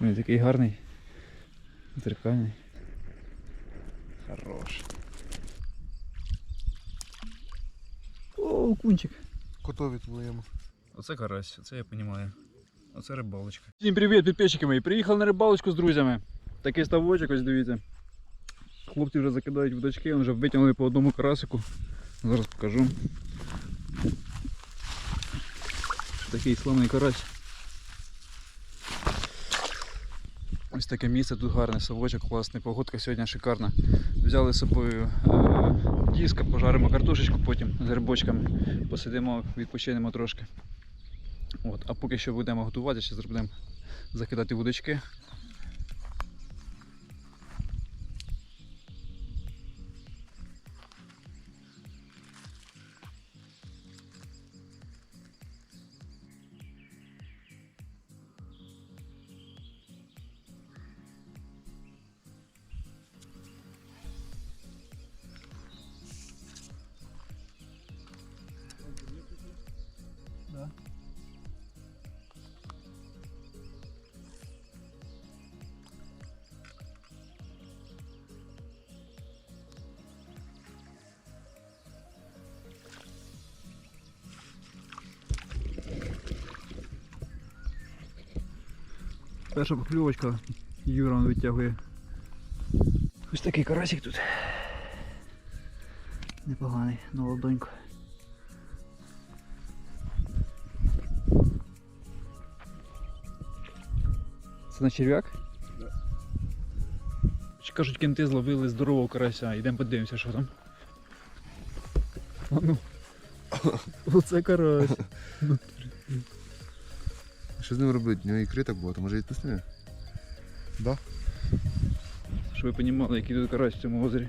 Він такий гарний. Зеркальний. Хорош. О, кунчик. Котові твоєму. Оце карась, це я розумію. Оце рибалочка. Всім привіт, підписчики мої. Приїхав на рибалочку з друзями. Такий ставочок, ось дивіться. Хлопці вже закидають вудочки, вони вже витягнули по одному карасику. Зараз покажу. Такий славний карась. Ось таке місце, тут гарний совочок, класний, погодка сьогодні шикарна. Взяли з собою е, диска, пожаримо картошечку потім з грибочками, посидимо, відпочинемо трошки. От, а поки що будемо готуватися, зараз будемо закидати вудочки. Перша покльовочка Юра витягує. Ось такий карасик тут. Непоганий, на ладоньку. Це на черв'як? Да. Кажуть, кенти зловили здорового карася. Йдемо подивимося, що там. А ну. Оце карась. Що з ним робити? У нього ікри так багато, може відпустимо? Да? Щоб ви розуміли, який тут карась в цьому озері.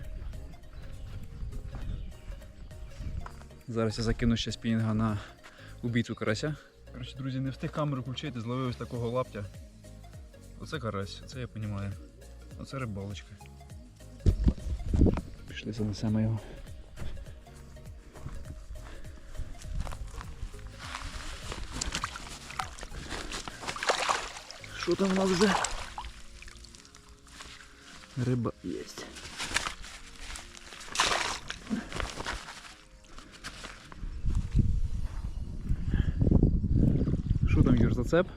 Зараз я закину ще спінінга на убійцю карася. Коротше, друзі, не встиг камеру включити, зловив ось такого лаптя. Оце карась, це я розумію. Оце рибалочка. Пішли занесемо його. Що там у нас вже? Риба есть. Що там, Юр, зацеп?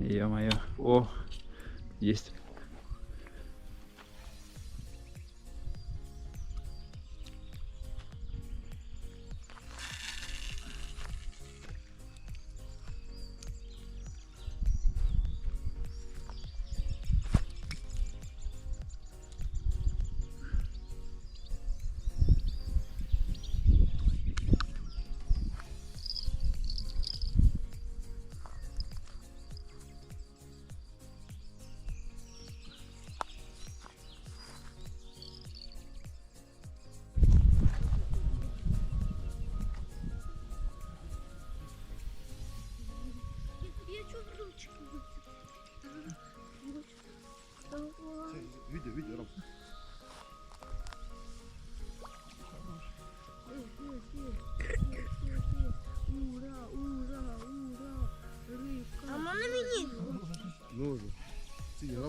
Ё-моё. О, есть.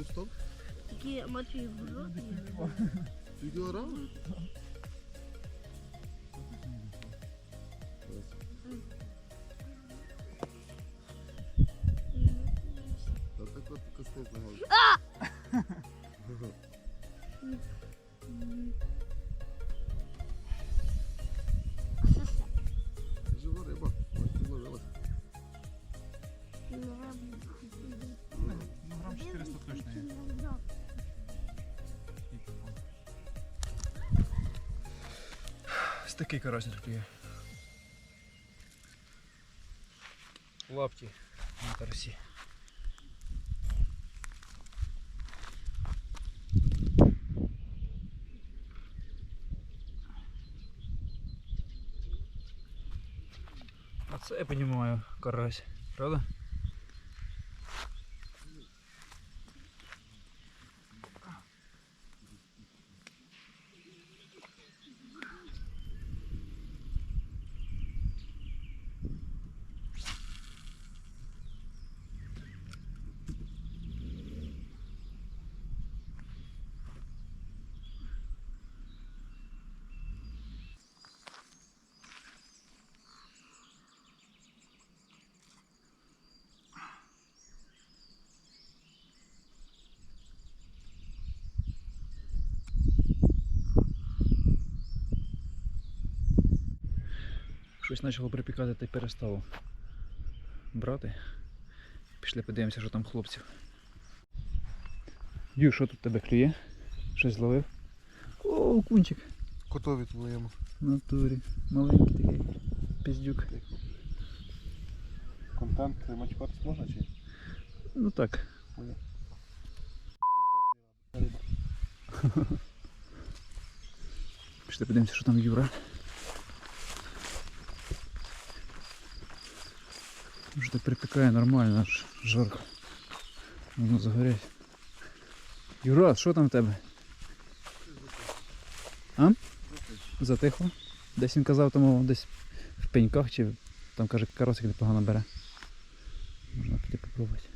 Скільки грам стоп? Такі Матвій було. Скільки грам? Ось такий карась клює. Лапті на карасі. А це я розумію, карась, правда? Щось почало припікати та й перестало брати. Пішли подивимося, що там хлопців. Ю, що тут тебе клює? Щось зловив? О, кунчик. Котові твоєму. Натурі. Маленький такий. Піздюк. Контент матюкатись можна чи? Ну так. Понял. Пішли подивимося, що там Юра. Вже так припікає нормально, аж жарко. Воно загорять. Юра, що там в тебе? А? Затихло? Десь він казав, тому десь в пеньках чи там каже карасик непогано бере. Можна піти попробувати.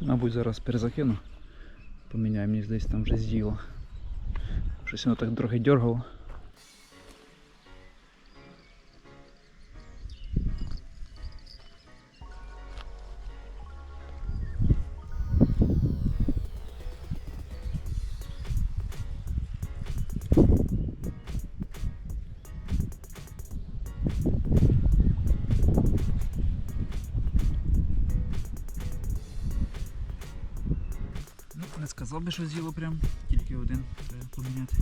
Мабуть, зараз перезакину. Поміняю, мені здається, там вже з'їло. Щось воно так дороги дергало. Не що прям, тільки один треба поміняти.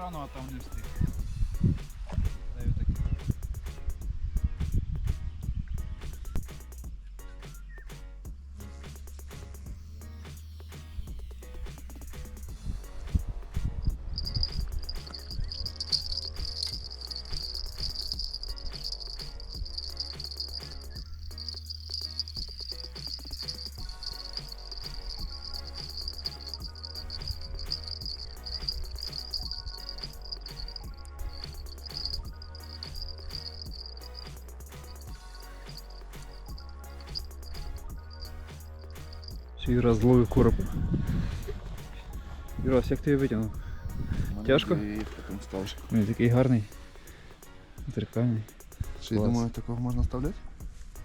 Рано, а там не встиг. Ще Юра зловив короб. Юрас, як ти його витягнув? Тяжко? І. Він такий гарний. Зеркальний. Ще я Клас. думаю, такого можна ставляти?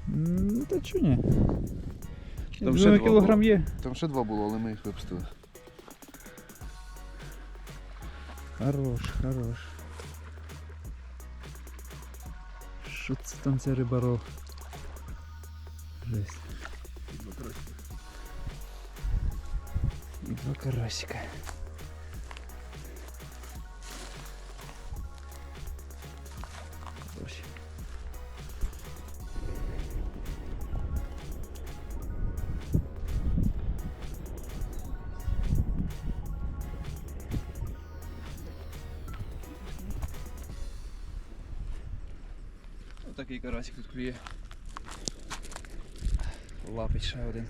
М, Ну та чого ні? Там Там ще два кілограм було. є. Там ще два було, але ми їх випустили. Хорош, хорош. Що це там ця рибаров? Жесть. Два карасика. Хороші. Отакий карасик тут клює. Лапить ще один.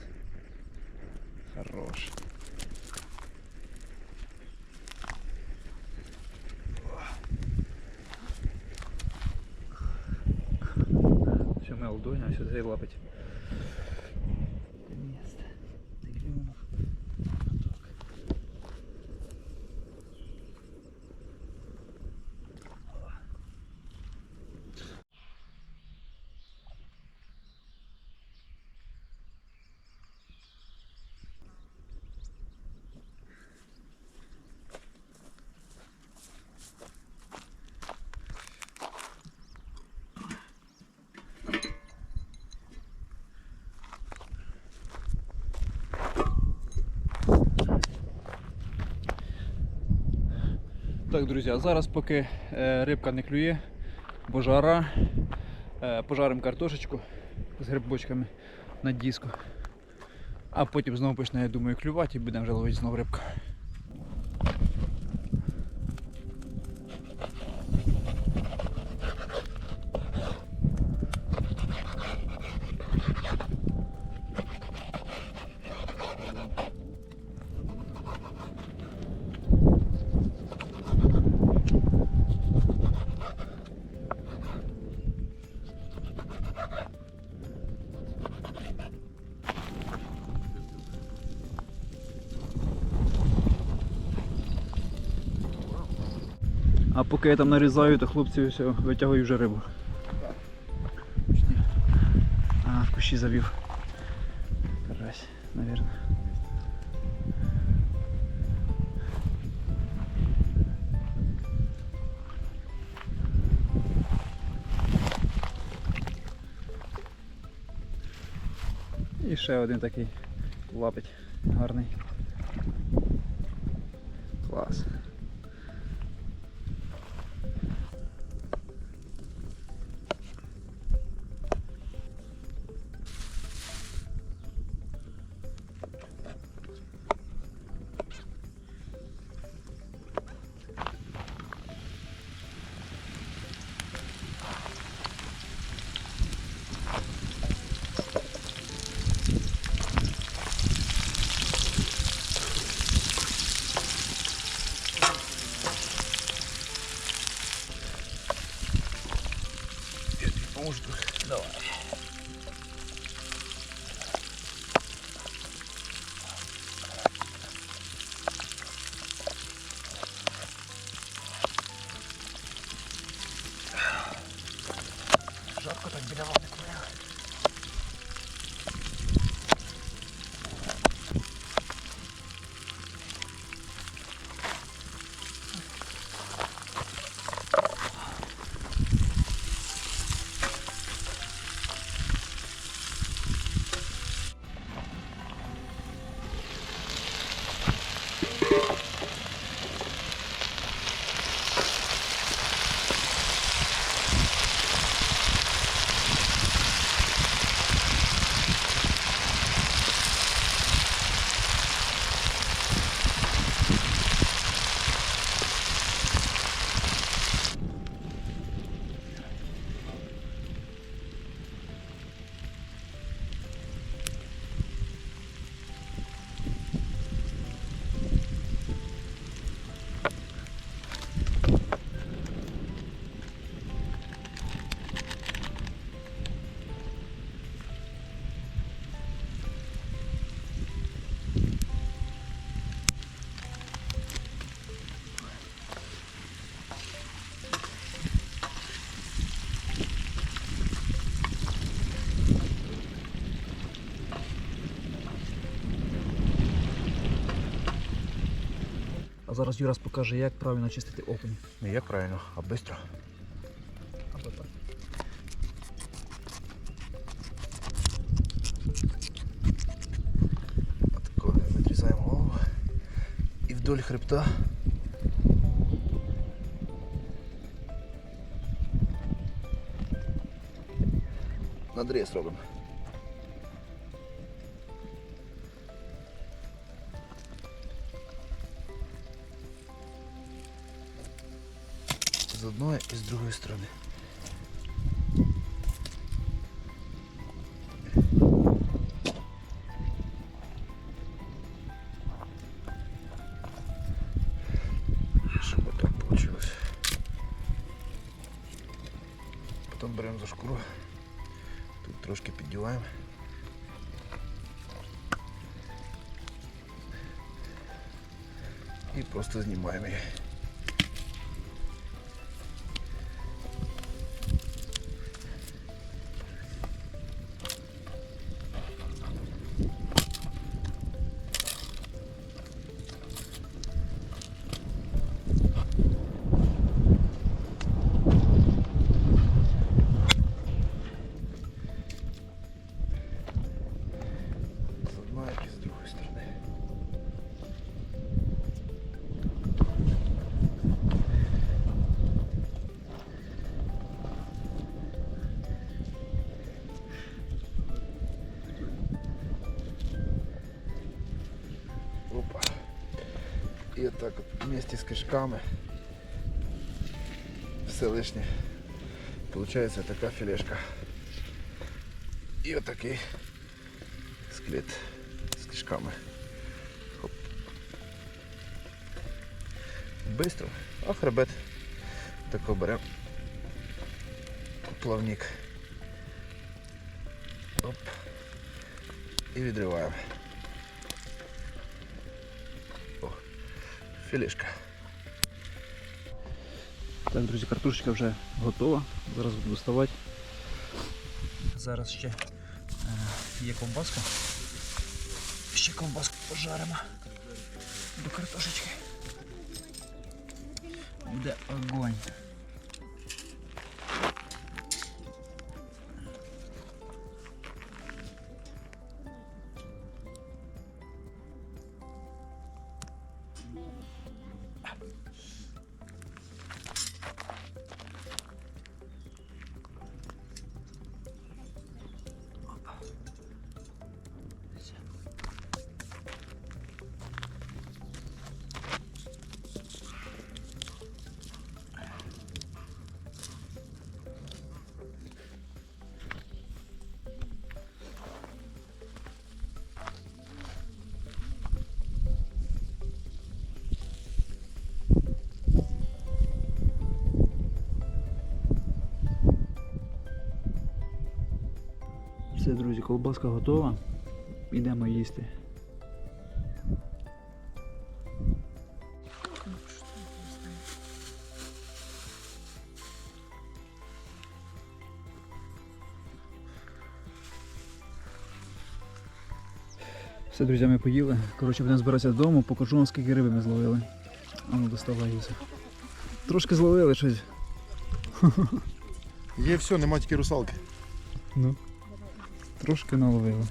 Хорош. Ладоня, сюди лапить. Місце. Дивимо. Так, друзі, зараз поки е, рибка не клює, бо жара, е, пожаримо картошечку з грибочками на диску. А потім знову почне, я думаю, клювати і будемо вже ловити знову рибку. Поки я там нарізаю, то хлопці все витягують вже рибу. А, в кущі завів. Карась, наверное. І ще один такий лапить гарний. Клас. А зараз Юрас покаже, як правильно чистити окунь. Не як правильно, а швидко. Або так. Отако відрізаємо голову. І вдоль хребта. Надріз робимо. одної і з другої сторони. Щоб так вийшло. Потім беремо за шкуру. Тут трошки піддіваємо. І просто знімаємо її. І отак от вместе з кишками все лишнє. Получається така філешка. І отакий склет з кишками. Хоп. Бистро, а хребет тако беремо. Плавник. Оп. І відриваємо. Філішка. Так, друзі, картошечка вже готова. Зараз буду доставати. Зараз ще е, є ковбаска. Ще ковбаску пожаримо до картошечки. Буде огонь. Все, друзі, колбаска готова. Йдемо їсти. Все, друзі, ми поїли. Коротше, будемо збиратися додому, покажу вам, скільки риби ми зловили. А ну доставай її. Трошки зловили щось. Є все, нема тільки русалки. Ну. Трошки наловили.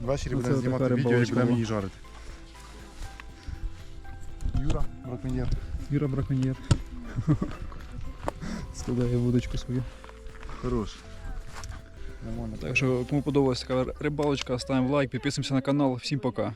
Ввечері Оце будемо знімати така відео і рибалочка будемо була. її жарити. Юра, браконьєр. Юра браконьєр. Складає вудочку свою. Хорош. Нормально. Так що, кому подобалася така рибалочка, ставимо лайк, підписуємося на канал. Всім пока.